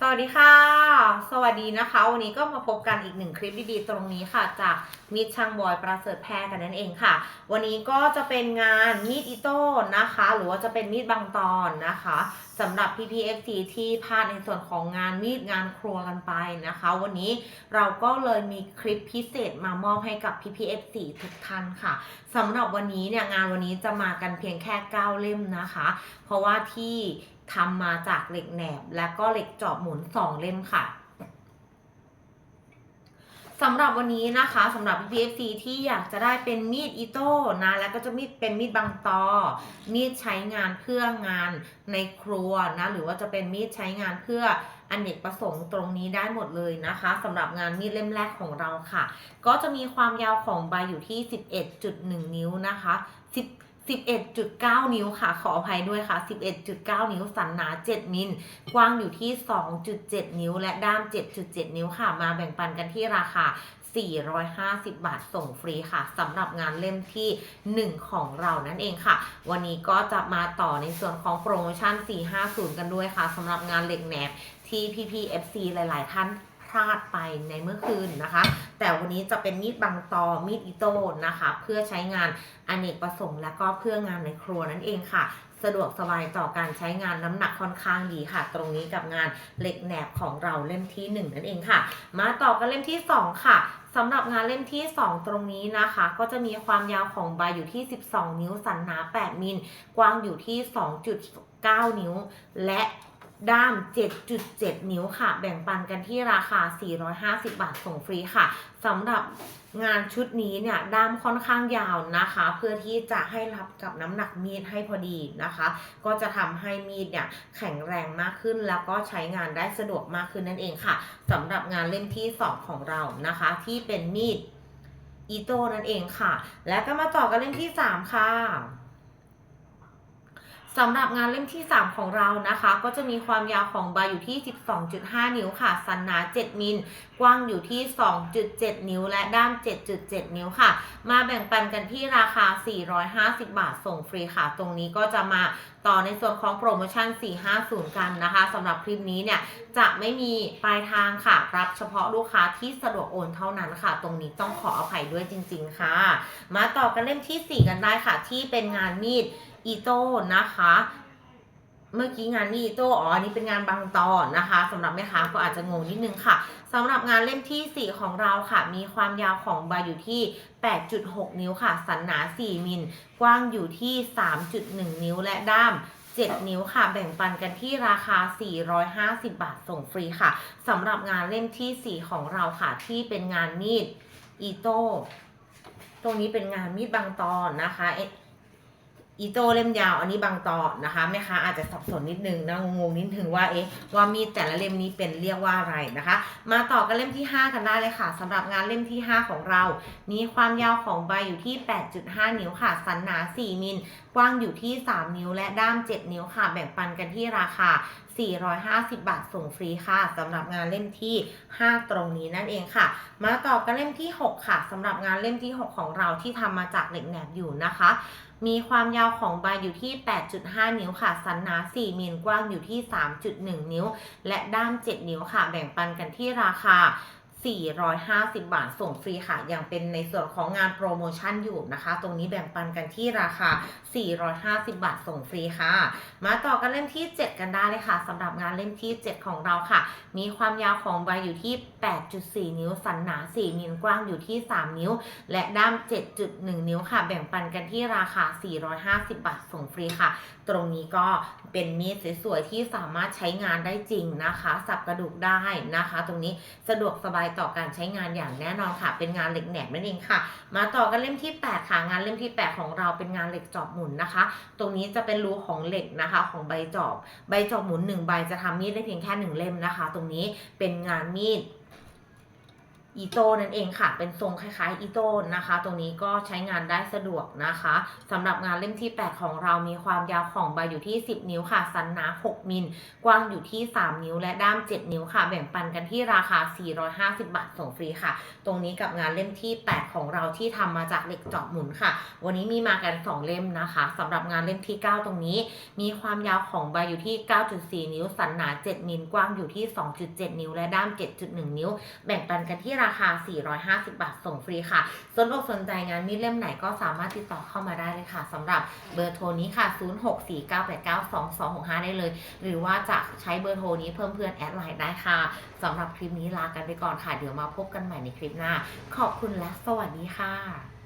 สวัสดีค่ะ สวัสดีนะคะ วันนี้ก็มาพบกันอีกหนึ่งคลิปดีๆ ตรงนี้ค่ะ จากมีดช่างบอยประเสริฐแพรกันนั่นเองค่ะ วันนี้ก็จะเป็นงานมีดอิโต้นะคะ หรือว่าจะเป็นมีดบางตอนนะคะสำหรับ PPFC ที่พลาดในส่วนของงานมีดงานครัวกันไปนะคะ วันนี้เราก็เลยมีคลิปพิเศษมามอบให้กับ PPFC ทุกท่านค่ะสำหรับวันนี้เนี่ยงานวันนี้จะมากันเพียงแค่ 9 เล่มนะคะ เพราะว่าที่ ทำมาจากเหล็กแหนบ และก็เหล็กจาะหมุน2เล่มค่ะสำหรับวันนี้นะคะสำหรับ PFC ที่อยากจะได้เป็นมีดอิโต้นะแล้วก็จะมีดเป็นมีดบางตอ มีดใช้งานเพื่องานในครัวนะหรือว่าจะเป็นมีดใช้งานเพื่ออเนกประสงค์ตรงนี้ได้หมดเลยนะคะสำหรับงานมีดเล่มแรกของเราค่ะ ก็จะมีความยาวของใบอยู่ที่ 11.1 นิ้วนะคะ10 11.9 นิ้วค่ะ ขออภัยด้วยค่ะ 11.9 นิ้ว สันหนา 7 มิล กว้างอยู่ที่ 2.7 นิ้ว และด้าม 7.7 นิ้วค่ะ มาแบ่งปันกันที่ราคา 450 บาทส่งฟรีค่ะสำหรับงานเล่มที่ 1 ของเรานั่นเองค่ะ วันนี้ก็จะมาต่อในส่วนของโปรโมชั่น 450 กันด้วยค่ะสำหรับงานเหล็กแหนบที่ PPFC หลาย ๆ ท่านพลาดไปในเมื่อคืนนะคะ แต่วันนี้จะเป็นมีดบางตอมีดอิโต้นะคะ เพื่อใช้งานอเนกประสงค์และก็เพื่องานในครัวนั่นเองค่ะสะดวกสบายต่อการใช้งานน้ำหนักค่อนข้างดีค่ะ ตรงนี้กับงานเหล็กแหนบของเราเล่มที่ 1 นั่นเองค่ะ มาต่อกันเล่มที่ 2 ค่ะสำหรับงานเล่มที่ 2 ตรงนี้นะคะ ก็จะมีความยาวของใบอยู่ที่ 12 นิ้วสันหนา 8 มิล กว้างอยู่ที่ 2.9 นิ้ว และ ด้าม 7.7 นิ้วค่ะ แบ่งปันกันที่ราคา 450 บาทส่งฟรีค่ะสำหรับงานชุดนี้เนี่ยด้ามค่อนข้างยาวนะคะ เพื่อที่จะให้รับกับน้ำหนักมีดให้พอดีนะคะ ก็จะทำให้มีดเนี่ยแข็งแรงมากขึ้นแล้วก็ใช้งานได้สะดวกมากขึ้นนั่นเองค่ะสำหรับงานเล่มที่ 2 ของเรานะคะ ที่เป็นมีดอีโต้นั่นเองค่ะ และก็มาต่อกันเล่มที่ 3 ค่ะ สำหรับงานเล่มที่ 3 ของเรานะคะ ก็จะมีความยาวของใบอยู่ที่ 12.5 นิ้วค่ะ สันหนา 7 มิล กว้างอยู่ที่ 2.7 นิ้ว และด้าม 7.7 นิ้วค่ะ มาแบ่งปันกันที่ราคา 450 บาทส่งฟรีค่ะ ตรงนี้ก็จะมาต่อในส่วนของโปรโมชั่น 450 กันนะคะสำหรับคลิปนี้เนี่ย จะไม่มีปลายทางค่ะ รับเฉพาะลูกค้าที่สะดวกโอนเท่านั้นค่ะ ตรงนี้ต้องขออภัยด้วยจริง ๆ ค่ะ มาต่อกันเล่มที่ 4 กันได้ค่ะ ที่เป็นงานมีดอีโต้นะคะ เมื่อกี้งานนี่อีโต้อ๋ออันนี้เป็นงานบางตอนนะคะสำหรับแม่ค้าก็อาจจะงงนิดนึงค่ะสำหรับงานเล่มที่ 4 ของเราค่ะ มีความยาวของใบอยู่ที่ 8.6 นิ้วค่ะ สันหนา 4 มิล กว้างอยู่ที่ 3.1 นิ้วและด้าม7 นิ้วค่ะ แบ่งปันกันที่ราคา 450 บาทส่งฟรีค่ะสำหรับงานเล่มที่ 4 ของเราค่ะ ที่เป็นงานมีดอีโต้ ตรงนี้เป็นงานมีดบางตอนนะคะ อีโต้เล่มยาวอันนี้บางตอนนะคะแม่ค้าอาจจะสับสนนิดนึงนะงงนิดนึงว่าเอ๊ะว่ามีดแต่ละเล่มนี้เป็นเรียกว่าอะไรนะคะ มาต่อกันเล่มที่ 5 กันได้เลยค่ะสำหรับงานเล่มที่ 5 ของเรา มีความยาวของใบอยู่ที่ 8.5 นิ้วค่ะสันหนา 4 มิล ว้างอยู่ที่ 3 นิ้วและด้าม 7 นิ้วค่ะ แบ่งปันกันที่ราคา 450 บาทส่งฟรีค่ะสำหรับงานเล่มที่ 5 ตรงนี้นั่นเองค่ะ มาต่อกันเล่มที่ 6 ค่ะสำหรับงานเล่มที่ 6 ของเราที่ทำมาจากเหล็กแหนบอยู่นะคะ มีความยาวของใบอยู่ที่ 8.5 นิ้วค่ะ สันหนา 4มิลกว้างอยู่ที่ 3.1 นิ้ว และด้าม 7 นิ้วค่ะ แบ่งปันกันที่ราคา 450 บาทส่งฟรีค่ะ ยังเป็นในส่วนของงานโปรโมชั่นอยู่นะคะ ตรงนี้แบ่งปันกันที่ราคา 450 บาทส่งฟรีค่ะ มาต่อกันเล่มที่ 7 กันได้เลยค่ะสำหรับงานเล่มที่ 7 ของเราค่ะ มีความยาวของใบอยู่ที่ 8.4 นิ้ว สันหนา4มิลกว้างอยู่ที่ 3 นิ้ว และด้าม 7.1 นิ้วค่ะ แบ่งปันกันที่ราคา 450 บาทส่งฟรีค่ะ ตรงนี้ก็เป็นมีดสวยๆที่สามารถใช้งานได้จริงนะคะ สับกระดูกได้นะคะ ตรงนี้สะดวกสบายต่อการใช้งานอย่างแน่นอนค่ะ เป็นงานเหล็กแหนบนั่นเองค่ะ มาต่อกันเล่มที่ 8 ค่ะงานเล่มที่ 8 ของเราเป็นงานเหล็กจอบหมุนนะคะ ตรงนี้จะเป็นรูของเหล็กนะคะ ของใบจอบ ใบจอบหมุน1ใบจะทำมีดได้เพียงแค่1เล่มนะคะ ตรงนี้เป็นงานมีด อีโต้นั่นเองค่ะ เป็นทรงคล้ายๆอีโต้นะคะ ตรงนี้ก็ใช้งานได้สะดวกนะคะสำหรับงานเล่มที่ 8 ของเรามีความยาวของใบอยู่ที่ 10 นิ้วค่ะ สันหนา 6 มิล กว้างอยู่ที่ 3 นิ้ว และด้าม 7 นิ้วค่ะ แบ่งปันกันที่ราคา 450 บาทส่งฟรีค่ะ ตรงนี้กับงานเล่มที่ 8 ของเราที่ทำมาจากเหล็กเจาะหมุนค่ะ วันนี้มีมากัน 2 เล่มนะคะสำหรับงานเล่มที่ 9 ตรงนี้ มีความยาวของใบอยู่ที่ 9.4 นิ้ว สันหนา 7 มิล กว้างอยู่ที่ 2.7 นิ้ว และด้าม 7.1 นิ้ว แบ่งปันกันที่ราราคา 450 บาท ส่งฟรีค่ะ สนอกสนใจงานมีดเล่มไหนก็สามารถติดต่อเข้ามาได้เลยค่ะสำหรับเบอร์โทรนี้ค่ะ 0649892265 ได้เลย หรือว่าจะใช้เบอร์โทรนี้เพิ่มเพื่อนแอดไลน์ได้ค่ะสำหรับคลิปนี้ลากันไปก่อนค่ะ เดี๋ยวมาพบกันใหม่ในคลิปหน้า ขอบคุณและสวัสดีค่ะ